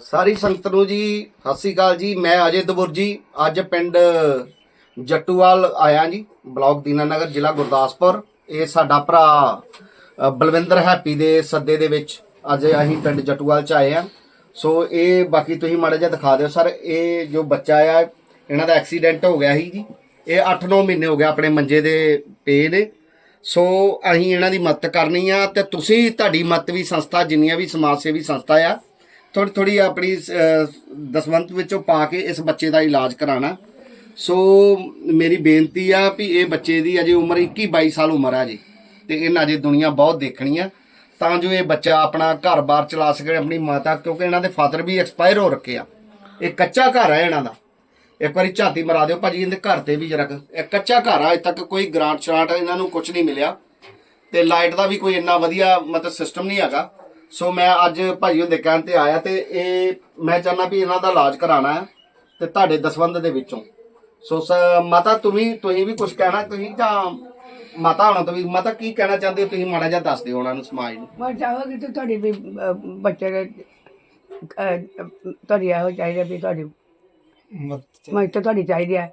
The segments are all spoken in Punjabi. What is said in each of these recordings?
ਸਾਰੀ ਸੰਗਤ ਨੂੰ ਜੀ, ਸਤਿ ਸ੍ਰੀ ਅਕਾਲ ਜੀ। ਮੈਂ ਅਜੇ ਦਬੁਰ ਜੀ। ਅੱਜ ਪਿੰਡ ਜੱਟੂਵਾਲ ਆਇਆ ਜੀ, ਬਲਾਕ ਦੀਨਾਨਗਰ, ਜ਼ਿਲ੍ਹਾ ਗੁਰਦਾਸਪੁਰ। ਇਹ ਸਾਡਾ ਭਰਾ ਬਲਵਿੰਦਰ ਹੈਪੀ ਦੇ ਸੱਦੇ ਦੇ ਵਿੱਚ ਅੱਜ ਅਸੀਂ ਪਿੰਡ ਜੱਟੂਵਾਲ ਚ ਆਏ ਆ। ਸੋ ਇਹ ਬਾਕੀ ਤੁਸੀਂ ਮਾੜਾ ਜਿਹਾ ਦਿਖਾ ਦਿਓ, ਸਰ। ਇਹ ਜੋ ਬੱਚਾ ਆ, ਇਹਨਾਂ ਦਾ ਐਕਸੀਡੈਂਟ ਹੋ ਗਿਆ ਸੀ ਜੀ। ਇਹ 8-9 ਮਹੀਨੇ ਹੋ ਗਿਆ ਆਪਣੇ ਮੰਜੇ ਦੇ ਪੇ ਨੇ। ਸੋ ਅਸੀਂ ਇਹਨਾਂ ਦੀ ਮਦਦ ਕਰਨੀ ਆ ਤੇ ਤੁਸੀਂ ਤੁਹਾਡੀ ਮਦਦ ਵੀ ਸੰਸਥਾ, ਜਿੰਨੀਆਂ ਵੀ ਸਮਾਜ ਸੇਵੀ ਸੰਸਥਾ ਆ ਥੋੜੀ ਥੋੜੀ ਆਪਣੀ ਦਸਵੰਤ ਵਿੱਚੋਂ ਪਾ ਕੇ ਇਸ ਬੱਚੇ ਦਾ ਇਲਾਜ ਕਰਾਣਾ। ਸੋ ਮੇਰੀ ਬੇਨਤੀ ਆ ਵੀ ਇਹ ਬੱਚੇ ਦੀ ਅਜੇ ਉਮਰ 21 22 ਸਾਲ ਉਮਰ ਆ ਜੀ। ਤੇ ਇਹਨਾਂ ਅਜੇ ਦੁਨੀਆ ਬਹੁਤ ਦੇਖਣੀ ਆ। ਤਾਂ ਜੋ ਇਹ ਬੱਚਾ ਆਪਣਾ ਘਰ-ਬਾਰ ਚਲਾ ਸਕੇ, ਆਪਣੀ ਮਾਤਾ, ਕਿਉਂਕਿ ਇਹਨਾਂ ਦੇ ਫਾਦਰ ਵੀ ਐਕਸਪਾਇਰ ਹੋ ਰੱਖੇ ਆ। ਇਹ ਕੱਚਾ ਘਰ ਆ ਇਹਨਾਂ ਦਾ। ਇੱਕ ਵਾਰੀ ਝਾਤੀ ਮਰਾ ਦਿਓ, ਭਾਜੀ ਇਹਦੇ ਘਰ ਤੇ ਵੀ ਜਰਾ ਇਹ ਕੱਚਾ ਘਰ ਆ, ਅਜੇ ਤੱਕ ਕੋਈ ਗ੍ਰਾਂਟ ਸ਼ਰਾਂਟ ਇਹਨਾਂ ਨੂੰ ਕੁਝ ਨਹੀਂ ਮਿਲਿਆ। ਤੇ ਲਾਈਟ ਦਾ ਵੀ ਕੋਈ ਇੰਨਾ ਵਧੀਆ ਮਤਲਬ ਸਿਸਟਮ ਨਹੀਂ ਹੈਗਾ। ਸੋ ਮੈਂ ਅੱਜ ਭਾਈ ਉਹਦੇ ਕਹਿਣ ਤੇ ਆਇਆ ਤੇ ਇਹ ਮੈਂ ਚਾਹੁੰਦਾ ਵੀ ਇਹਨਾਂ ਦਾ ਇਲਾਜ ਕਰਾਣਾ ਹੈ ਤੇ ਤੁਹਾਡੇ ਦਸਵੰਦ ਦੇ ਵਿੱਚੋਂ। ਸੋ ਸ- ਮਾਤਾ ਤੁਸੀਂ ਤੁਸੀਂ ਵੀ ਕੁਝ ਕਹਿਣਾ ਤੁਸੀਂ ਜਾਂ ਮਾਤਾ ਹੋਣਾ ਤੁਸੀਂ ਮਾਤਾ ਕੀ ਕਹਿਣਾ ਚਾਹੁੰਦੇ ਹੋ ਤੁਸੀਂ ਮਾੜਾ ਜਿਹਾ ਦੱਸ ਦਿਓ ਉਹਨਾਂ ਨੂੰ ਸਮਾਜ ਨੂੰ। ਮੈਂ ਚਾਹਾਂਗੀ ਕਿ ਤੁਹਾਡੀ ਵੀ ਅਹ, ਬੱਚੇ ਦੇ ਅਹ, ਤੁਹਾਡੀ ਇਹੋ ਚਾਹੀਦਾ ਵੀ ਤੁਹਾਡੀ ਮੈਂ ਤਾਂ ਤੁਹਾਡੀ ਚਾਹੀਦੀ ਹੈ।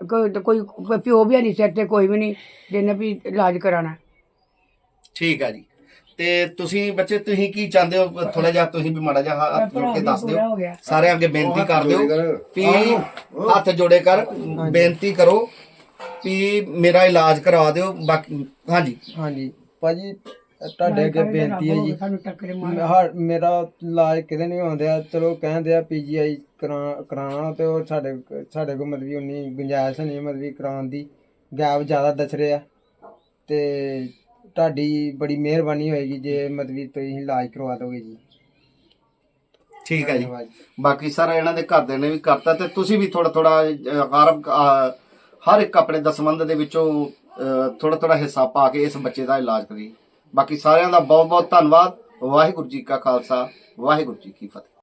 ਕੋਈ ਕੋਈ ਕੋਈ ਪਿਓ ਵੀ ਨਹੀਂ ਸਿਰ ਤੇ ਕੋਈ ਵੀ ਨਹੀਂ ਜਿਹਨੇ ਵੀ ਇਲਾਜ ਕਰਾਣਾ ਠੀਕ ਆ ਜੀ। ਤੇ ਤੁਸੀਂ ਬੱਚੇ ਤੁਸੀਂ ਕੀ ਚਾਹੁੰਦੇ ਹੋ? ਥੋੜਾ ਜਿਹਾ ਤੁਸੀਂ ਵੀ ਮਾੜਾ ਜਿਹਾ ਹੱਥ ਜੋੜ ਕੇ ਦੱਸ ਦਿਓ। ਗਿਆ। ਸਾਰੇ ਅੱਗੇ ਬੇਨਤੀ ਕਰ ਦਿਓ ਵੀ ਹੱਥ ਜੋੜੇ ਕਰ ਬੇਨਤੀ ਕਰੋ ਵੀ ਮੇਰਾ ਇਲਾਜ ਕਰਵਾ ਦਿਓ। ਬਾਕੀ ਹਾਂਜੀ। ਹਾਂਜੀ। ਭਾਜੀ ਤੁਹਾਡੇ ਅੱਗੇ ਬੇਨਤੀ ਹੈ ਜੀ। ਮਾਰ। ਇਲਾਜ ਕਿਤੇ ਨਹੀਂ ਆਉਂਦਿਆ ਚਲੋ ਕਹਿੰਦੇ ਆ ਪੀਜੀਆਈ ਕਰਾਉਣਾ ਤੇ ਉਹ ਸਾਡੇ ਸਾਡੇ ਕੋਲ ਮਤਲਬ ਵੀ ਉਨੀ ਗੁੰਜਾਇਸ਼ ਨਹੀਂ ਮਤਲਬ ਵੀ ਕਰਾਉਣ ਦੀ। ਗੈਪ ਜ਼ਿਆਦਾ ਦੱਸ ਰਿਹਾ। ਤੇ ਤੁਹਾਡੀ ਬੜੀ ਮਿਹਰਬਾਨੀ ਹੋਏਗੀ ਜੇ ਮਤਲਬ ਤੁਸੀਂ ਇਲਾਜ ਕਰਵਾ ਦੋਗੇ ਜੀ। ਠੀਕ ਹੈ ਜੀ। ਧੰਨਵਾਦ। ਬਾਕੀ ਸਾਰਾ ਇਹਨਾਂ ਦੇ ਘਰਦਿਆਂ ਨੇ ਵੀ ਕਰਤਾ ਤੇ ਤੁਸੀਂ ਵੀ ਥੋੜਾ ਥੋੜਾ ਹਰ ਹਰ ਇੱਕ ਆਪਣੇ ਦਸਵੰਦ ਦੇ ਵਿੱਚੋਂ ਥੋੜਾ ਥੋੜਾ ਹਿੱਸਾ ਪਾ ਕੇ ਇਸ ਬੱਚੇ ਦਾ ਇਲਾਜ ਕਰੀ ਬਾਕੀ ਸਾਰਿਆਂ ਦਾ ਬਹੁਤ ਬਹੁਤ ਧੰਨਵਾਦ। ਵਾਹਿਗੁਰੂ ਜੀ ਕਾ ਖਾਲਸਾ ਵਾਹਿਗੁਰੂ ਜੀ ਕੀ ਫਤਿਹ।